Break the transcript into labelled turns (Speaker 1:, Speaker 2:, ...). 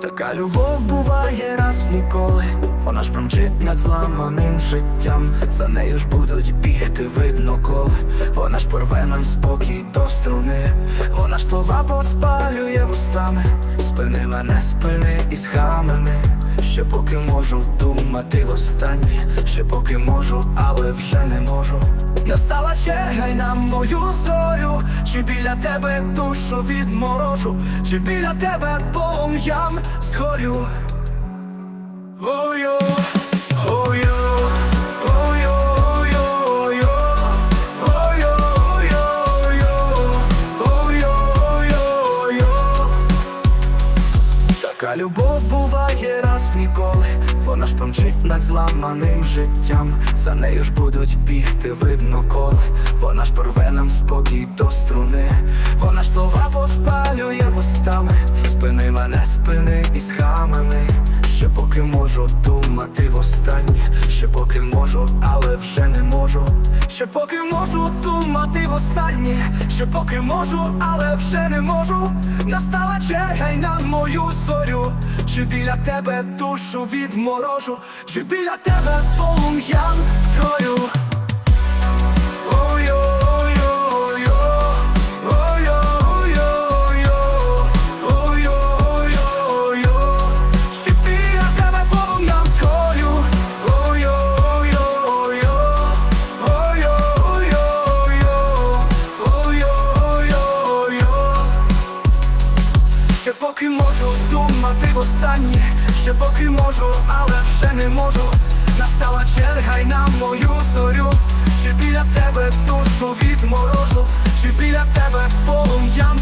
Speaker 1: Така любов буває раз ніколи, вона ж промчить над зламаним життям, за нею ж будуть бігти, видно коли, вона ж порве нам спокій до струни, вона ж слова поспалює вустами, спини мене, спини із хамами поки можу думати востаннє, ще поки можу, але вже не можу. Настала черга й на мою зорю, чи біля тебе душу відморожу, чи біля тебе полум'ям згорю. Ой-о, Така любов буває раз ніколи, вона ж промчить над зламаним життям, за нею ж будуть бігти, видно коли, вона ж порве нам спокій до струни, вона ж слова поспалює вустами, спини мене, спини із хамами, ще поки можу думати востаннє, ще поки можу, але вже не можу. Ще поки можу думати востаннє, ще поки можу, але вже не можу. Настала черга й на мою зорю, чи біля тебе душу відморожу, чи біля тебе полум'ян Ще поки можу думати в востаннє, ще поки можу, але вже не можу. Настала черга й на мою зорю, чи біля тебе душу відморожу, чи біля тебе полум'ям